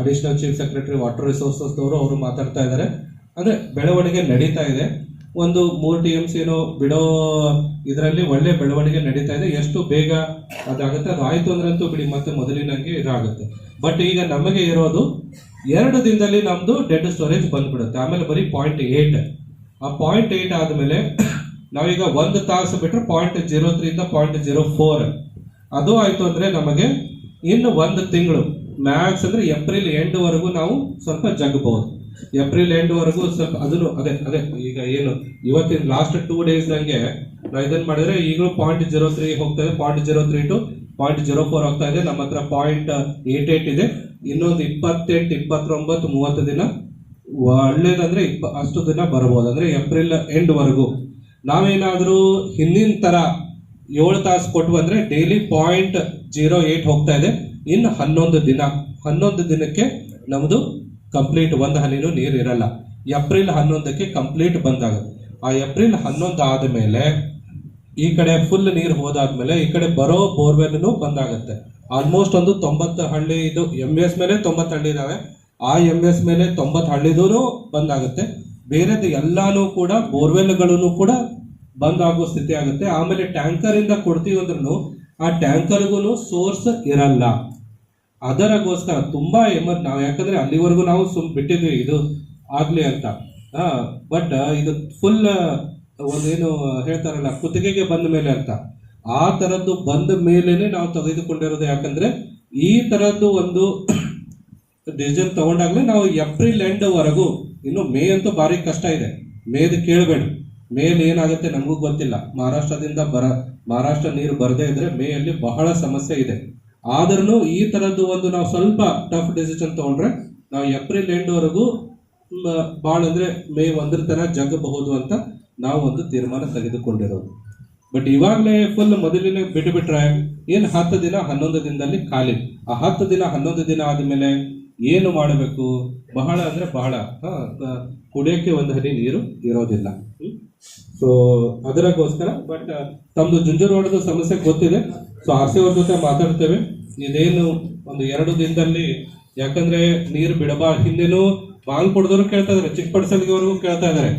Additional chief secretary water resources ಅವರು ಮಾತಾಡ್ತಾ ಇದ್ದಾರೆ ಅಂದ್ರೆ ಬೆಳವಣಿಗೆ ನಡೀತಾ ಇದೆ. ಒಂದು ಮೂರು ಟಿ ಎಂ ಸಿನೋ ಬಿಡೋ ಇದರಲ್ಲಿ ಒಳ್ಳೆ ಬೆಳವಣಿಗೆ ನಡೀತಾ ಇದೆ. ಎಷ್ಟು ಬೇಗ ಅದಾಗುತ್ತೆ, ಅದು ಆಯ್ತು ಅಂದ್ರೆ ಅಂತೂ ಬಿಡಿ, ಮತ್ತೆ ಮೊದಲಿನಂಗೆ ಇದಾಗುತ್ತೆ. ಬಟ್ ಈಗ ನಮಗೆ ಇರೋದು ಎರಡು ದಿನದಲ್ಲಿ ನಮ್ದು ಡೆಡ್ ಸ್ಟೋರೇಜ್ ಬಂದ್ಬಿಡುತ್ತೆ. ಆಮೇಲೆ ಬರೀ ಪಾಯಿಂಟ್ ಏಟ್ ಆ ಪಾಯಿಂಟ್ ಏಟ್ ಆದ್ಮೇಲೆ ನಾವೀಗ ಒಂದು ತಾಸು ಬಿಟ್ರೆ ಪಾಯಿಂಟ್ ಜೀರೋ ತ್ರೀ ಇಂದ ಪಾಯಿಂಟ್ ಜೀರೋ ಫೋರ್ ಅದು ಆಯ್ತು ಅಂದ್ರೆ ನಮಗೆ ಇನ್ನು ಒಂದು ತಿಂಗಳು ಮ್ಯಾಕ್ಸ್ ಅಂದ್ರೆ ಏಪ್ರಿಲ್ ಎಂಡ್ ವರೆಗೂ ನಾವು ಸ್ವಲ್ಪ ಜಗ್ಬಹುದು ಏಪ್ರಿಲ್ ಎಂಡ್ ವರೆಗೂ ಸ್ವಲ್ಪ ಅದನ್ನು, ಅದೇ ಅದೇ, ಈಗ ಏನು, ಇವತ್ತಿನ ಲಾಸ್ಟ್ ಟೂ ಡೇಸ್ ನಂಗೆ ನಾವು ಇದನ್ನ ಮಾಡಿದ್ರೆ ಈಗಲೂ ಪಾಯಿಂಟ್ ಜೀರೋ ತ್ರೀ ಹೋಗ್ತಾ ಇದೆ. Point zero three to point zero four ಆಗ್ತಾ ಇದೆ. ನಮ್ಮ ಹತ್ರ ಪಾಯಿಂಟ್ ಏಟ್ ಏಟ್ ಇದೆ. ಇನ್ನೊಂದು ಇಪ್ಪತ್ತೆಂಟು, ಇಪ್ಪತ್ತೊಂಬತ್ತು, ಮೂವತ್ತು ದಿನ. ಒಳ್ಳೇದಂದ್ರೆ ಇಪ್ಪ, ಅಷ್ಟು ದಿನ ಬರ್ಬೋದು. ಅಂದ್ರೆ ಏಪ್ರಿಲ್ ಎಂಡ್ ವರೆಗೂ. ನಾವೇನಾದರೂ ಹಿಂದಿನ ತರ ಏಳು ತಾಸು ಕೊಟ್ಟು ಬಂದ್ರೆ ಡೈಲಿ ಪಾಯಿಂಟ್ ಜೀರೋ ಏಟ್ ಹೋಗ್ತಾ ಇದೆ. ಇನ್ನು ಹನ್ನೊಂದು ದಿನ, ಹನ್ನೊಂದು ದಿನಕ್ಕೆ ನಮ್ಮದು ಕಂಪ್ಲೀಟ್ ಒಂದು ಹನಿನೂ ನೀರು ಇರಲ್ಲ. ಏಪ್ರಿಲ್ ಹನ್ನೊಂದಕ್ಕೆ ಕಂಪ್ಲೀಟ್ ಬಂದಾಗ, ಆ ಏಪ್ರಿಲ್ ಹನ್ನೊಂದು ಆದ್ಮೇಲೆ ಈ ಕಡೆ ಫುಲ್ ನೀರು ಹೋದಾದ್ಮೇಲೆ ಈ ಕಡೆ ಬರೋ ಬೋರ್ವೆಲ್ನು ಬಂದಾಗುತ್ತೆ. ಆಲ್ಮೋಸ್ಟ್ ಒಂದು ತೊಂಬತ್ತು ಹಳ್ಳಿ ಇದು ಎಂ ಎಸ್ ಮೇಲೆ ತೊಂಬತ್ತು ಹಳ್ಳಿ ಇದಾವೆ. ಆ ಎಂ ಎಸ್ ಮೇಲೆ ತೊಂಬತ್ತು ಹಳ್ಳಿದೂ ಬಂದಾಗುತ್ತೆ. ಬೇರೆದು ಎಲ್ಲಾನು ಕೂಡ ಬೋರ್ವೆಲ್ಗಳನ್ನು ಕೂಡ ಬಂದ್ ಆಗೋ ಸ್ಥಿತಿ ಆಗುತ್ತೆ. ಆಮೇಲೆ ಟ್ಯಾಂಕರ್ ಇಂದ ಕೊಡ್ತೀವಿ ಅಂದ್ರೂ ಆ ಟ್ಯಾಂಕರ್ಗೂ ಸೋರ್ಸ್ ಇರಲ್ಲ. ಅದರಗೋಸ್ಕರ ತುಂಬಾ ಎಮರ್, ನಾವು ಯಾಕಂದ್ರೆ ಅಲ್ಲಿವರೆಗೂ ನಾವು ಸುಮ್ ಬಿಟ್ಟಿದ್ವಿ ಇದು ಆಗಲಿ ಅಂತ. ಬಟ್ ಇದು ಫುಲ್ ಒಂದೇನು ಹೇಳ್ತಾರಲ್ಲ, ಕುತ್ತಿಗೆಗೆ ಬಂದ ಮೇಲೆ ಅಂತ. ಆ ತರದ್ದು ಬಂದ ಮೇಲೇ ನಾವು ತೆಗೆದುಕೊಂಡಿರೋದು ಯಾಕಂದ್ರೆ ಈ ತರದ್ದು ಒಂದು ಡಿಸಿಷನ್ ತಗೊಂಡಾಗ್ಲೇ ನಾವು ಏಪ್ರಿಲ್ ಎಂಡ್ ವರೆಗೂ, ಇನ್ನು ಮೇ ಅಂತೂ ಭಾರಿ ಕಷ್ಟ ಇದೆ. ಮೇದು ಕೇಳಬೇಡಿ. ಮೇಲ್ ಏನಾಗುತ್ತೆ ನಮಗೂ ಗೊತ್ತಿಲ್ಲ. ಮಹಾರಾಷ್ಟ್ರದಿಂದ ಬರ, ಮಹಾರಾಷ್ಟ್ರ ನೀರು ಬರದೇ ಇದ್ರೆ ಮೇಯಲ್ಲಿ ಬಹಳ ಸಮಸ್ಯೆ ಇದೆ. ಆದ್ರೂ ಈ ತರದ್ದು ಒಂದು ನಾವು ಸ್ವಲ್ಪ ಟಫ್ ಡಿಸಿಷನ್ ತಗೊಂಡ್ರೆ ನಾವು ಏಪ್ರಿಲ್ ಎಂಡ್ ವರೆಗೂ ಭಾಳ ಅಂದ್ರೆ ಮೇ ಒಂದರ ತನಕ ಜಗಬಹುದು ಅಂತ ನಾವು ಒಂದು ತೀರ್ಮಾನ ತೆಗೆದುಕೊಂಡಿರೋದು. ಬಟ್ ಇವಾಗಲೇ ಫುಲ್ ಮೊದಲಿನ ಬಿಟ್ಟು ಬಿಟ್ರೆ ಏನು ಹತ್ತು ದಿನ ಹನ್ನೊಂದು ದಿನದಲ್ಲಿ ಖಾಲಿ. ಆ ಹತ್ತು ದಿನ ಹನ್ನೊಂದು ದಿನ ಆದ್ಮೇಲೆ ಏನು ಮಾಡಬೇಕು? ಬಹಳ ಅಂದ್ರೆ ಬಹಳ ಕುಡಿಯಕ್ಕೆ ಒಂದು ಹನಿ ನೀರು ಇರೋದಿಲ್ಲ. ಸೊ ಅದರಗೋಸ್ಕರ ಬಟ್ ತಮ್ದು ಜುಂಜುರೋಡದ ಸಮಸ್ಯೆ ಗೊತ್ತಿದೆ. ಸೊ ಆರ್ ಸಿ ಅವ್ರ ಜೊತೆ ಮಾತಾಡ್ತೇವೆ. ಇದೇನು ಒಂದು ಎರಡು ದಿನದಲ್ಲಿ, ಯಾಕಂದ್ರೆ ನೀರು ಬಿಡಬಾರ್ದು ಹಿಂದೆನೂ ಬಾಂಗ್ ಕೊಡದವರು ಕೇಳ್ತಾ ಇದಾರೆ ಚಿಕ್ಕಪಡಿಸಲ್ಗೆ ಅವ್ರಿಗೂ ಕೇಳ್ತಾ ಇದಾರೆ.